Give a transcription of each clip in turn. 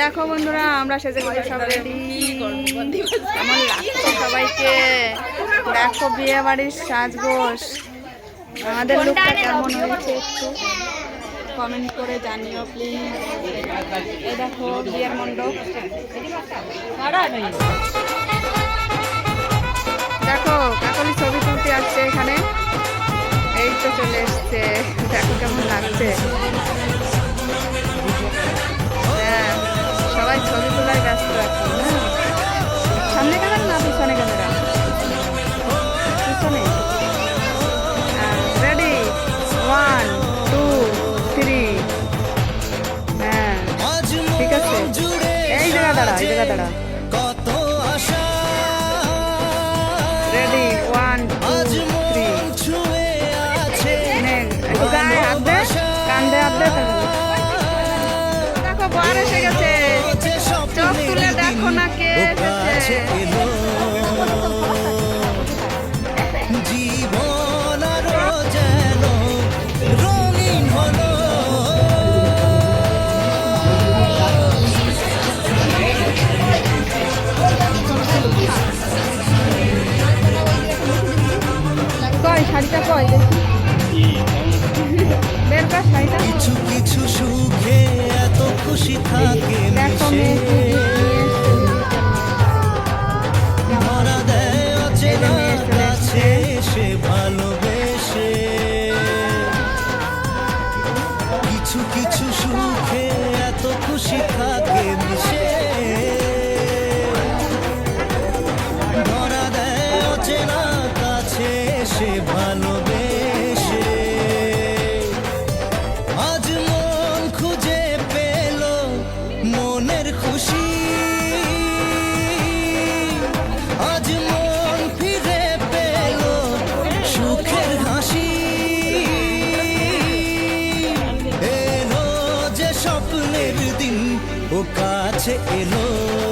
দেখো বন্ধুরা, আমরা সেজে গুজে সব রেডি কেমন লাগছে সবাইকে? দেখো বিয়ে বাড়ির সাজগোজ। আমাদের লুকটা কেমন হয়েছে একটু কমেন্ট করে জানিও প্লিজ এই দেখো বিয়ের মণ্ডপ। দেখো, কাকলি ছবি তুলতে আসছে এখানে। এই তো চলে এসছে। দেখো কেমন লাগছে। কত আশা রেডি ওয়ান টু আজ থ্রি একটু গায়ে হাত দে কান্দে হাত দে দেখো বার এসে গেছে। চোখ তুলে দেখো না কে এসেছে। শাড়িটা দেখি বের কর শাড়িটা। কিছু কিছু সুখে এত খুশি থাকে দেখো মেয়ে কাছে এলো।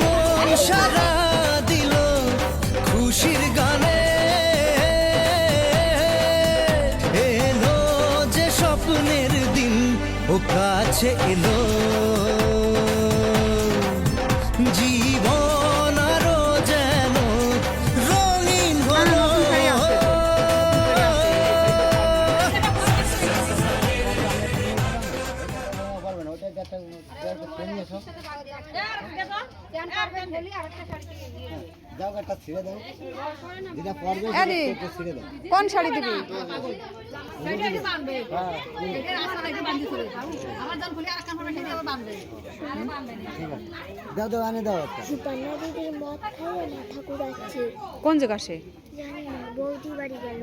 মন সারা দিল খুশির গানে। এলো যে দিন ও কাছে এলো। কোন শাড়ি দিবি দাও দাও আনে দাও কোন জায়গা সে জানি না বৌদি বাড়ি গেল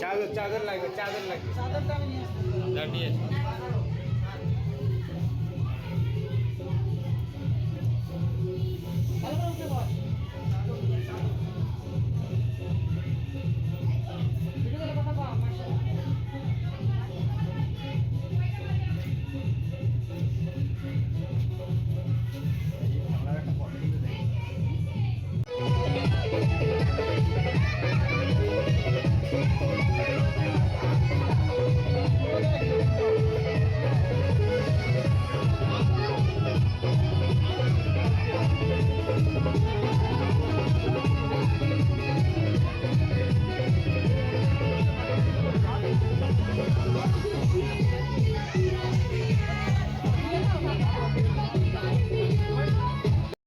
চাদর চাদর লাগবে চাদর লাগবে চাদরটা আমি নিয়ে আসব নিয়ে এসো।